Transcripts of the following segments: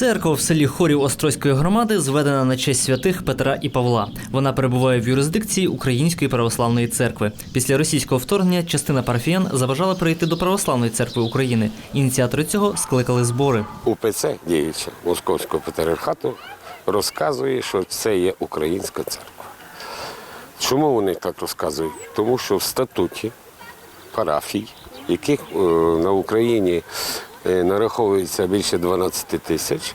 Церква в селі Хорів Острозької громади зведена на честь святих Петра і Павла. Вона перебуває в юрисдикції Української православної церкви. Після російського вторгнення частина парафіян заважала прийти до православної церкви України. Ініціатори цього скликали збори. УПЦ, діюча Московського патріархату, розказує, що це є українська церква. Чому вони так розказують? Тому що в статуті парафій, яких е, на Україні нараховується більше 12 тисяч,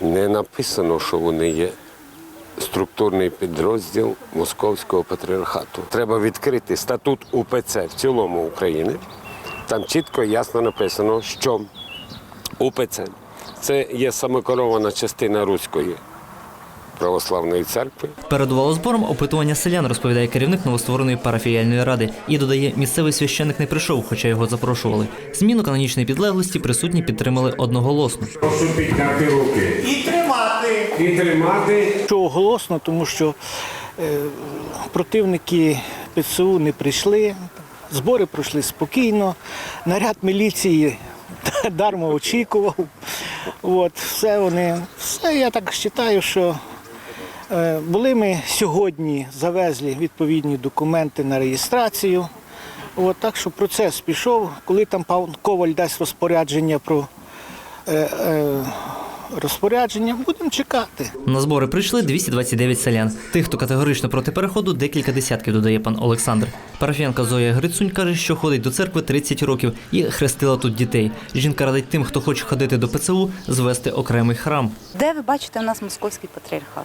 не написано, що вони є структурний підрозділ Московського патріархату. Треба відкрити статут УПЦ в цілому України. Там чітко і ясно написано, що УПЦ це є самокорована частина Руської православної церкви. Передувало збором опитування селян, розповідає керівник новоствореної парафіяльної ради. І додає, місцевий священик не прийшов, хоча його запрошували. Зміну канонічної підлеглості присутні підтримали одноголосно. Прошу підняти руки. І тримати. І тримати. Що голосно, тому що е, противники ПЦУ не прийшли, збори пройшли спокійно, наряд міліції дармо очікував. От, все вони, все я так вважаю, що були ми сьогодні завезли відповідні документи на реєстрацію. От, так що процес пішов, коли там пан Коваль дасть розпорядження про е, е, розпорядження, будемо чекати. На збори прийшли 229 селян. Тих, хто категорично проти переходу, декілька десятків, додає пан Олександр. Парафіянка Зоя Грицунь каже, що ходить до церкви 30 років і хрестила тут дітей. Жінка радить тим, хто хоче ходити до ПЦУ, звести окремий храм. Де ви бачите у нас московський патріархат?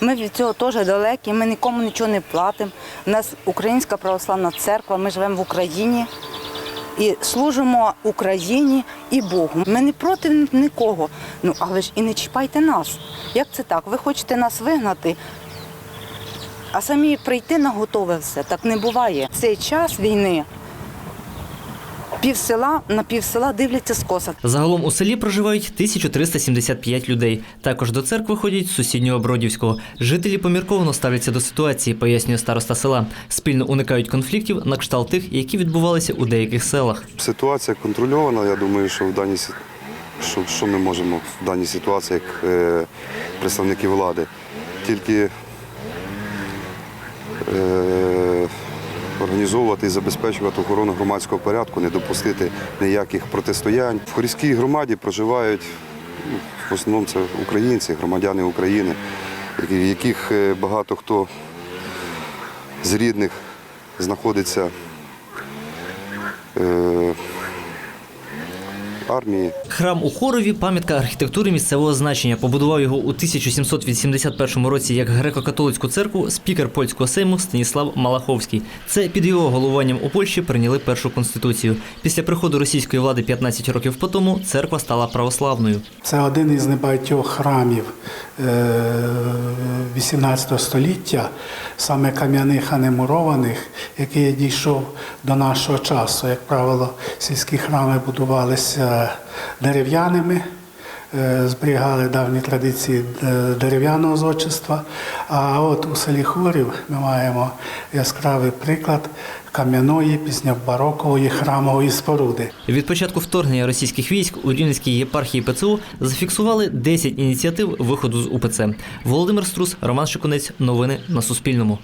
Ми від цього теж далекі, ми нікому нічого не платимо. У нас Українська православна церква, ми живемо в Україні і служимо Україні і Богу. Ми не проти нікого. Ну але ж і не чіпайте нас. Як це так? Ви хочете нас вигнати, а самі прийти на готове все. Так не буває. Цей час війни пів села на пів села дивляться скоса. Загалом у селі проживають 1375 людей. Також до церкви ходять з сусіднього Бродівського. Жителі помірковано ставляться до ситуації, пояснює староста села. Спільно уникають конфліктів на кшталт тих, які відбувалися у деяких селах. Ситуація контрольована. Я думаю, що в даній сі- що, що ми можемо в даній ситуації, як е, представники влади, тільки е, організовувати і забезпечувати охорону громадського порядку, не допустити ніяких протистоянь. В Хорізькій громаді проживають в основному це українці, громадяни України, яких е, багато хто з рідних знаходиться. Армії. Храм у Хорові пам'ятка архітектури місцевого значення. Побудував його у 1781 році як греко-католицьку церкву спікер польського сейму Станіслав Малаховський. Це під його головуванням у Польщі прийняли першу конституцію. Після приходу російської влади 15 років по тому церква стала православною. Це один із небагатьох храмів е, 18 століття, саме кам'яних, а не мурованих, який дійшов до нашого часу. Як правило, сільські храми будувалися дерев'яними, е, зберігали давні традиції е, дерев'яного зодчества. А от у селі Хорів ми маємо яскравий приклад кам'яної пізньобарокової храмової споруди. Від початку вторгнення російських військ у Рівненській єпархії ПЦУ зафіксували 10 ініціатив виходу з УПЦ. Володимир Струс, Роман Шикунець. Новини на Суспільному.